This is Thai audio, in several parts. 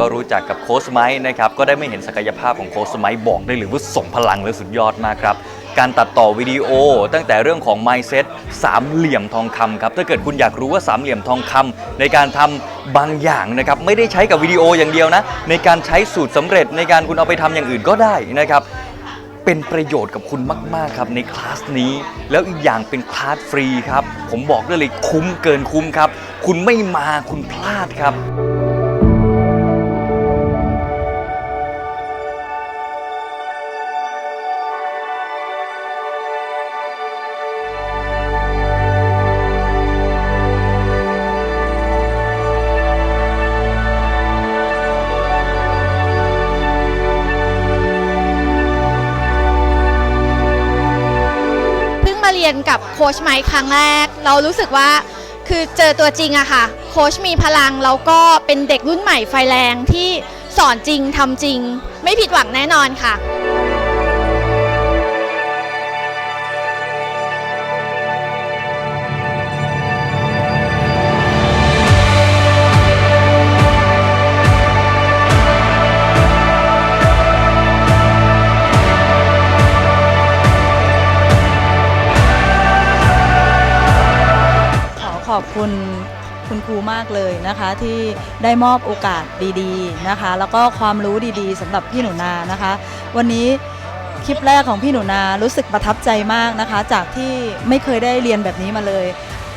ก็รู้จักกับโค้ชไมค์นะครับก็ได้ไม่เห็นศักยภาพของโค้ชไมค์บอกได้เลยว่าส่งพลังและสุดยอดมากครับการตัดต่อวิดีโอ ตั้งแต่เรื่องของ mindset สามเหลี่ยมทองคำครับถ้าเกิดคุณอยากรู้ว่าสามเหลี่ยมทองคำในการทำบางอย่างนะครับไม่ได้ใช้กับวิดีโออย่างเดียวนะในการใช้สูตรสำเร็จในการคุณเอาไปทำอย่างอื่นก็ได้นะครับเป็นประโยชน์กับคุณมาก ๆ ครับในคลาสนี้ แล้วอีกอย่างเป็นคลาสฟรีครับ ผมบอกได้เลยคุ้มเกินคุ้มครับ คุณไม่มาคุณพลาดครับ เรียนกับโค้ชไมค์ครั้งแรก เรารู้สึกว่าคือเจอตัวจริงอะค่ะ โค้ชมีพลังแล้วก็เป็นเด็กรุ่นใหม่ไฟแรงที่สอนจริงทำจริง ไม่ผิดหวังแน่นอนค่ะ ขอบคุณคุณครูมากเลยนะคะที่ได้มอบโอกาสดีๆนะคะ แล้วก็ความรู้ดีๆสำหรับพี่หนูนานะคะ วันนี้คลิปแรกของพี่หนูนารู้สึกประทับใจมากนะคะ จากที่ไม่เคยได้เรียนแบบนี้มาเลย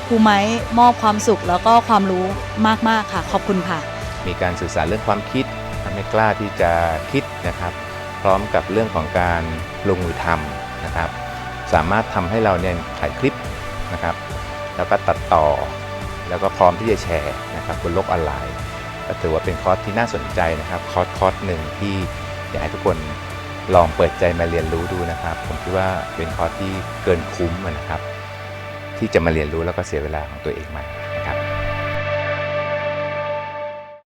ครูไม้มอบความสุขแล้วก็ความรู้มากๆค่ะ ขอบคุณค่ะ มีการสื่อสารเรื่องความคิดทำให้กล้าที่จะคิดนะครับ พร้อมกับเรื่องของการลงมือทำนะครับ สามารถทำให้เราเนี่ยถ่ายคลิปนะครับ แล้วก็ตัดต่อ แล้วก็พร้อมที่จะแชร์นะครับบนโลกออนไลน์ ก็ถือว่าเป็นคอร์สที่น่าสนใจนะครับคอร์สคอร์สหนึ่งที่อยากให้ทุกคนลองเปิดใจมาเรียนรู้ดูนะครับ ผมคิดว่าเป็นคอร์สที่เกินคุ้มนะครับ ที่จะมาเรียนรู้แล้วก็เสียเวลาของตัวเองมา